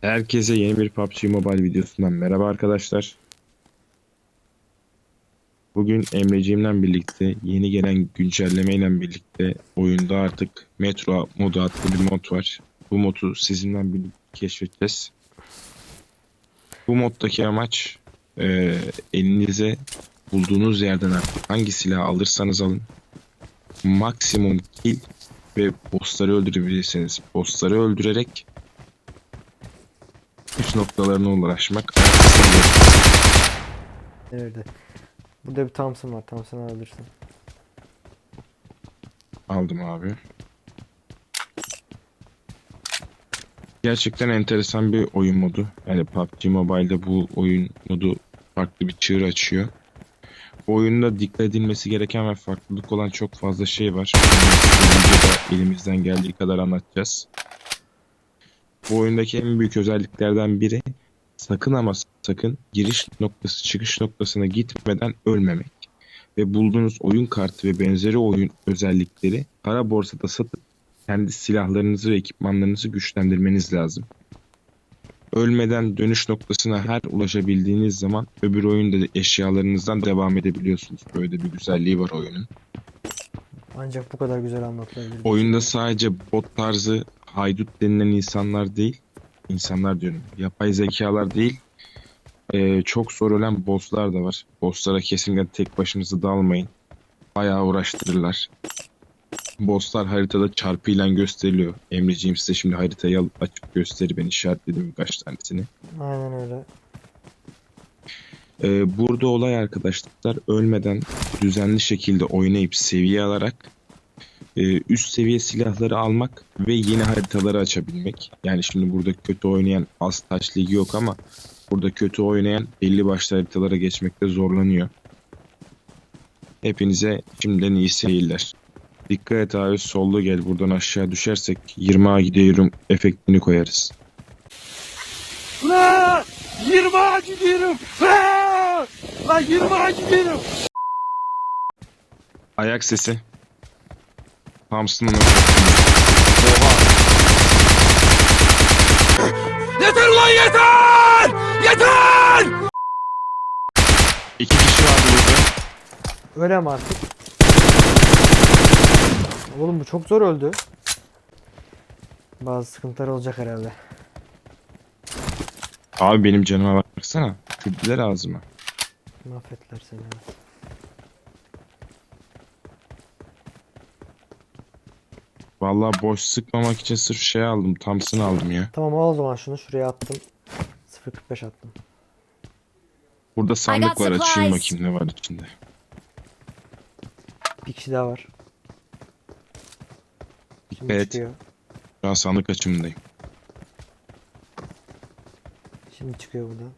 Herkese yeni bir PUBG Mobile videosundan merhaba arkadaşlar. Bugün Emreciğimle birlikte yeni gelen güncellemeyle birlikte oyunda artık Metro modu adlı bir mod var. Bu modu sizinle birlikte keşfedeceğiz. Bu moddaki amaç e, elinize bulduğunuz yerden artık hangi silahı alırsanız alın maksimum kill ve bossları öldürebilirsiniz. Bossları öldürerek üst noktalarına ulaşmak. Nerede? Burada bir Thompson var. Thompson'ı alabilirsin. Aldım abi. Gerçekten enteresan bir oyun modu. Yani PUBG Mobile'de bu oyun modu farklı bir çığır açıyor. Bu oyunda dikkat edilmesi gereken ve farklılık olan çok fazla şey var. Elimizden geldiği kadar anlatacağız. Bu oyundaki en büyük özelliklerden biri sakın ama sakın giriş noktası çıkış noktasına gitmeden ölmemek. Ve bulduğunuz oyun kartı ve benzeri oyun özellikleri para borsada satıp kendi silahlarınızı ve ekipmanlarınızı güçlendirmeniz lazım. Ölmeden dönüş noktasına her ulaşabildiğiniz zaman öbür oyunda da eşyalarınızdan devam edebiliyorsunuz. Böyle bir güzelliği var oyunun. Ancak bu kadar güzel anlatılabilir. Oyunda sadece bot tarzı haydut denilen insanlar değil, insanlar diyorum, yapay zekalar değil, eee, çok zor ölen bosslar da var. Bosslara kesinlikle tek başınıza dalmayın. Bayağı uğraştırırlar. Bosslar haritada çarpıyla gösteriliyor. Emreciğim size şimdi haritayı alıp açıp gösterir ben işaretledim birkaç tanesini. Aynen öyle. Ee, burada olay arkadaşlar ölmeden düzenli şekilde oynayıp seviye alarak e, üst seviye silahları almak ve yeni haritaları açabilmek. Yani şimdi burada kötü oynayan az taş ligi yok ama burada kötü oynayan belli başlı haritalara geçmekte zorlanıyor. Hepinize şimdiden iyi seyirler. Dikkat et abi sollu gel buradan aşağı düşersek 20'a gidiyorum efektini koyarız. Lan! 20'a gidiyorum! Lan! Lan 20'a gidiyorum! Ayak sesi. Thompson'ın Yeter ulan yeter! Yeter! İki kişi vardı burada. Öyle mi artık? Oğlum bu çok zor öldü. Bazı sıkıntılar olacak herhalde. Abi benim canıma baksana. Kürdüler ağzıma. Mahvettiler seni. evet. Vallahi boş sıkmamak için sırf şey aldım. Thompson aldım ya. Tamam al o zaman şunu şuraya attım. 0.45 attım. Burada sandık var. Açayım bakayım ne var içinde. Bir kişi daha var. Şimdi Evet. çıkıyor. Şu an sandık açımındayım. Şimdi çıkıyor buradan.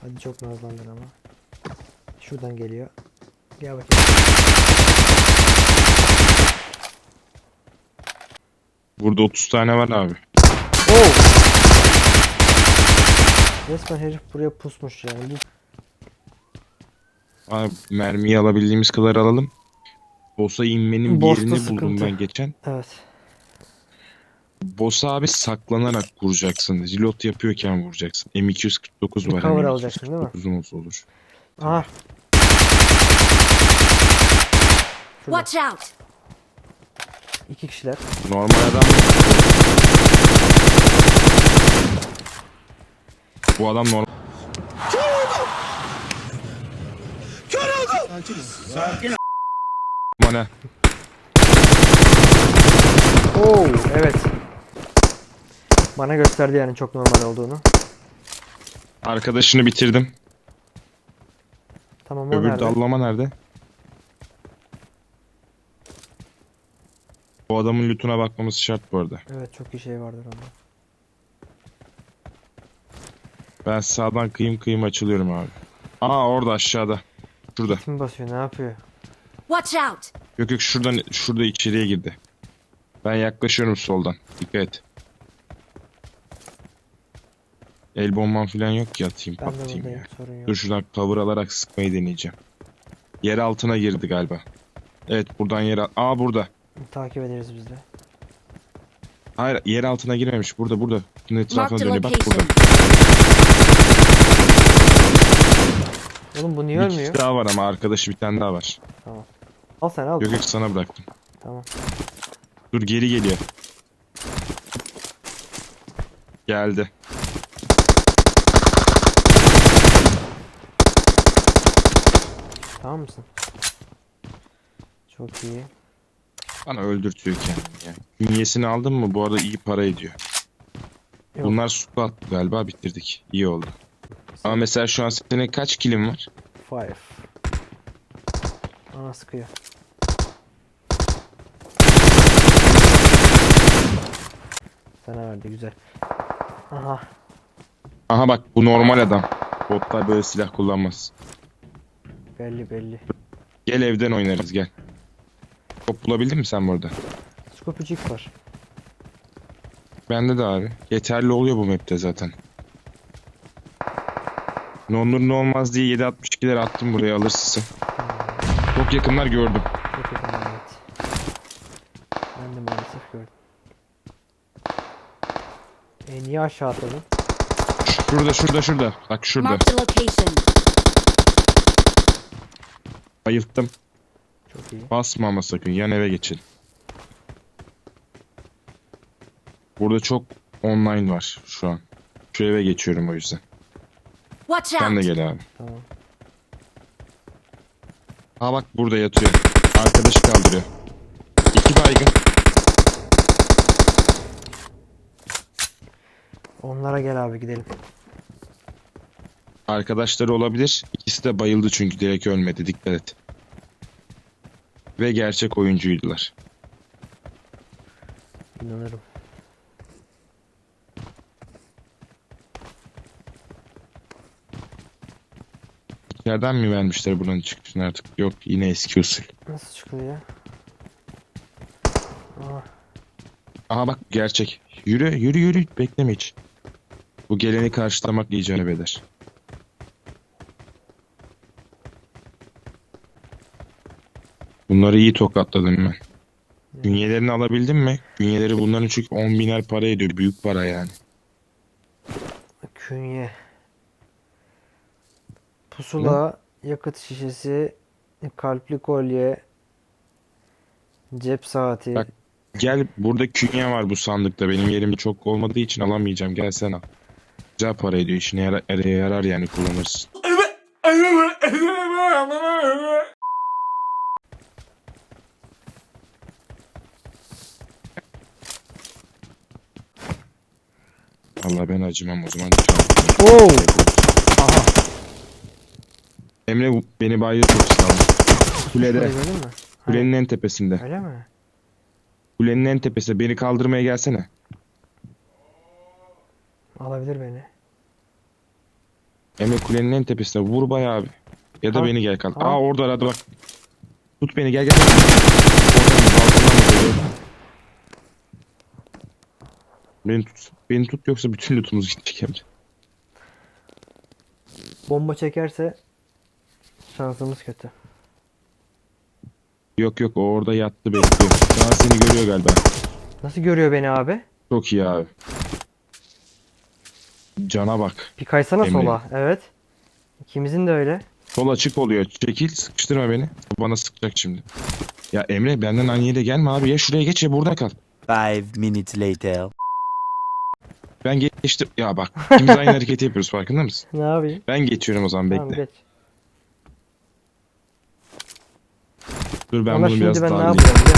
Hadi çok nazlandın ama. Şuradan geliyor. Gel bakayım. Burada 30 tane var abi. Oo! Resmen herif buraya pusmuş yani. Bu Abi, mermiyi alabildiğimiz kadar alalım. Boss'a inmenin bir Boss'ta yerini buldum sıkıntı. ben geçen. evet. Boss'a abi saklanarak vuracaksın. Reload yapıyorken vuracaksın. M249 var. Cover M249 alacaksın değil mi? Uzun olsa olur. Aha. Watch out! İki kişiler. Normal adam Bu adam normal. Bana Oo evet. Bana gösterdi yani çok normal olduğunu. arkadaşını bitirdim. Tamam o Öbür nerede? dallama nerede? Bu adamın lootuna bakmamız şart bu arada. Evet çok iyi şey vardır onda. Ben sağdan kıyım kıyım açılıyorum abi. Aa orada aşağıda. Şurada. Kim basıyor ne yapıyor? Watch out! Yok yok şuradan şurada içeriye girdi. Ben yaklaşıyorum soldan. Dikkat et. El bombam falan yok ki atayım Ben de buradayım ya. sorun yok. Dur şuradan cover alarak sıkmayı deneyeceğim. Yer altına girdi galiba. Evet buradan yer al- Aa burada. Takip ederiz biz de. Hayır yer altına girmemiş. Burada burada. Bunun etrafına Marked dönüyor. Bak burada. location. Oğlum bu niye Bir ölmüyor? kişi daha var ama arkadaşı bir tane daha var. Al sen al. Yok yok sana bıraktım. Tamam. Dur geri geliyor. Geldi. Tamam mısın? Çok iyi. Bana öldürtüyor kendini ya. Bünyesini aldın mı? Bu arada iyi para ediyor. Yok. Bunlar squat galiba bitirdik. İyi oldu. Ama mesela şu an senin kaç kilim var? Five. Ana sıkıyor. Sana verdi güzel. Aha. Aha bak bu normal adam. Botlar böyle silah kullanmaz. Belli belli. Gel evden oynarız gel. Top bulabildin mi sen burada? Skopicik var. Bende de abi. Yeterli oluyor bu map'te zaten. Ne olur ne olmaz diye 7.62'ler attım buraya alırsın. Çok yakınlar gördüm. Çok yakın evet. Ben de maalesef gördüm. E niye aşağı atladın? Şurada şurada şurada. Bak şurada. Bayılttım. Çok iyi. Basma ama sakın. Yan eve geçelim. Burada çok online var şu an. Şu eve geçiyorum o yüzden. Watch Sen de out. gel abi. Tamam. Ha bak burada yatıyor. Arkadaşı kaldırıyor. İki baygın. Onlara gel abi gidelim. Arkadaşları olabilir. İkisi de bayıldı çünkü direkt ölmedi. Dikkat et. Ve gerçek oyuncuydular. İnanırım. İçeriden mi vermişler buranın çıkışını artık? Yok yine eski usul. Nasıl çıkıyor ya? Aa, Aha bak gerçek. Yürü yürü yürü. Bekleme hiç. Bu geleni karşılamak icap eder. Bunları iyi tokatladım ben. Bünyelerini alabildin mi? Bünyeleri bunların çünkü 10 biner para ediyor. Büyük para yani. künye. Pusula, yakıt şişesi, kalpli kolye, cep saati. Bak. Gel burada künye var bu sandıkta. Benim yerim çok olmadığı için alamayacağım. Gel sen al. Güzel para ediyor. İşine yarar, yarar yani kullanırsın. Allah ben acımam o zaman. Oo! Aha. Emre beni bayıldı. Şurayı Kulede. Kulenin en tepesinde. Öyle mi? Kulenin en tepesinde. Beni kaldırmaya gelsene. Alabilir beni. Emre kulenin en tepesinde. Vur bayağı abi. Ya da Tamam. beni gel. Tamam. Aa orada hadi bak. Tut beni gel gel. Oradan balkondan da geliyor. Beni tut. Beni tut yoksa bütün lootumuz gidecek Emre. Bomba çekerse şansımız kötü. Yok yok o orada yattı bekliyor. An seni görüyor galiba. Nasıl görüyor beni abi? Çok iyi abi. Cana bak. Bir kaysana Emre. sola. Evet. İkimizin de öyle. Sol açık oluyor. Çekil sıkıştırma beni. Bana sıkacak şimdi. Ya Emre benden aynı yere gelme abi. Ya şuraya geç ya burada kal. Five minutes later. Ben geçtim. Ya bak ikimiz aynı hareketi yapıyoruz farkında mısın? Ne yapayım? Ben geçiyorum o zaman bekle. Tamam geç. Dur ben Ama bunu biraz ne daha yapıyorum musun?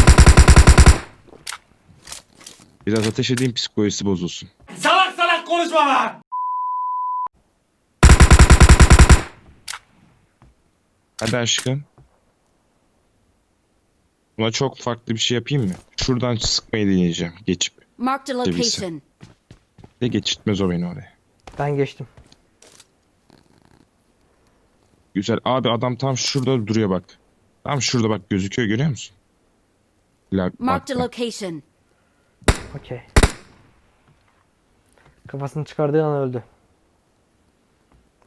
Biraz ateş edeyim psikolojisi bozulsun. Salak salak konuşma lan. Hadi aşkım. Buna çok farklı bir şey yapayım mı? Şuradan sıkmayı deneyeceğim. Geçip. Marked a location. De geçitmez o beni oraya. Ben geçtim. Güzel. Abi adam tam şurada duruyor bak. Tam şurada bak gözüküyor görüyor musun? La, Marked a location. Okey. Kafasını çıkardığı an öldü.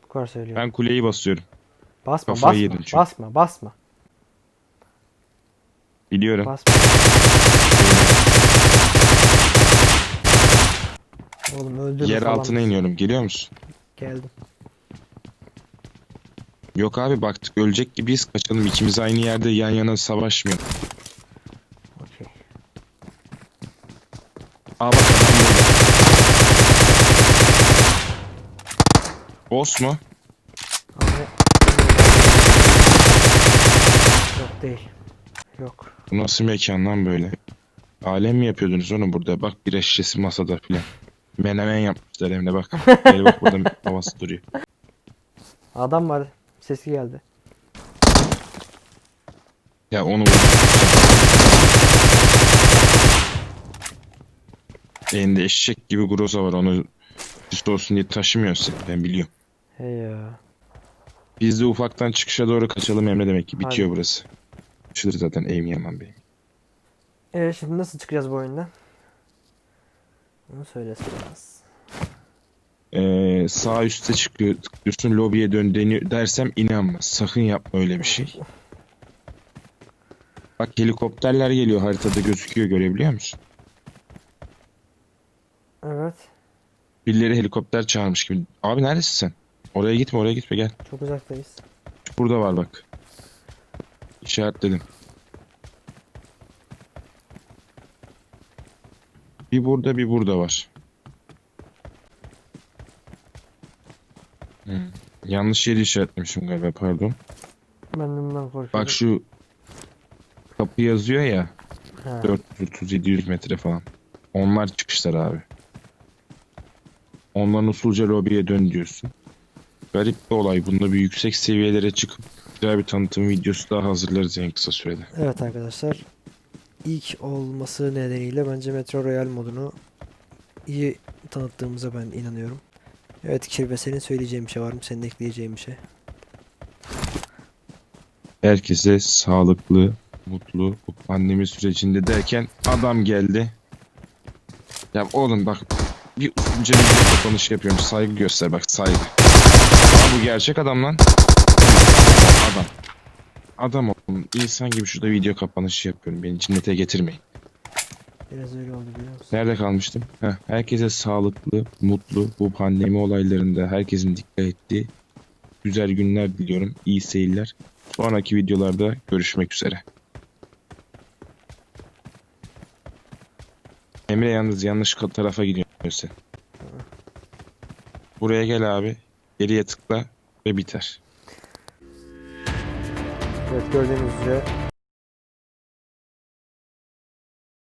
Bu kadar söylüyorum. Ben kuleyi basıyorum. basma kafayı basma yedim çünkü. basma basma Biliyorum. basma. Oğlum öldürme Yer falan. altına iniyorum. Geliyor musun? Geldim. Yok abi baktık ölecek gibiyiz kaçalım. İkimiz aynı yerde yan yana savaşmıyor. Okey. Aa bak adam burada. Boss mu? Ama... Yok değil. Yok. Bu nasıl mekan lan böyle? Alem mi yapıyordunuz onu burada? Bak bir şişesi masada filan. Menemen yapmışlar hem de bak. Gel bak burada havası duruyor. Adam var. Sesi geldi. Ya onu vur. Elinde eşek gibi groza var onu üst olsun diye taşımıyorsun ben biliyorum. Hey ya. Biz de ufaktan çıkışa doğru kaçalım Emre demek ki bitiyor Hadi. burası. Açılır zaten Eym Yaman Bey. Evet şimdi nasıl çıkacağız bu oyundan? Bunu söylesin biraz. Ee, sağ üstte çıkıyor tıklıyorsun lobiye dön deniyor dersem inanma sakın yapma öyle bir şey. Bak helikopterler geliyor haritada gözüküyor görebiliyor musun? Evet. Birileri helikopter çağırmış gibi. Abi neredesin sen? Oraya gitme oraya gitme gel. Çok uzaktayız. Burada var bak. İşaretledim. Bir burada bir burada var. Hmm. Yanlış yeri işaretlemişim galiba pardon. Ben de bundan korkuyorum. Bak şu kapı yazıyor ya Ha, 430-700 metre falan. Onlar çıkışlar abi. Ondan usulca lobiye dön diyorsun. Garip bir olay. Bunda bir yüksek seviyelere çıkıp güzel bir tanıtım videosu daha hazırlarız en kısa sürede. Evet arkadaşlar. İlk olması nedeniyle bence Metro Royal modunu iyi tanıttığımıza ben inanıyorum. Evet Kirve senin söyleyeceğin bir şey var mı? Senin ekleyeceğin bir şey. Herkese sağlıklı, mutlu bu pandemi sürecinde derken adam geldi. Ya oğlum bak bir usulca bir kapanışı yapıyorum. Saygı göster bak saygı. Bu gerçek adam lan. Adam. Oğlum. İnsan gibi şurada video kapanışı yapıyorum. Beni cinnete getirmeyin. Biraz öyle oldu biliyor musun? Nerede kalmıştım? Heh, herkese sağlıklı, mutlu, bu pandemi olaylarında herkesin dikkat ettiği güzel günler diliyorum. İyi seyirler. Sonraki videolarda görüşmek üzere. Emre yalnız yanlış tarafa gidiyorsun. Buraya gel abi. Geriye tıkla ve biter. Evet gördüğünüz üzere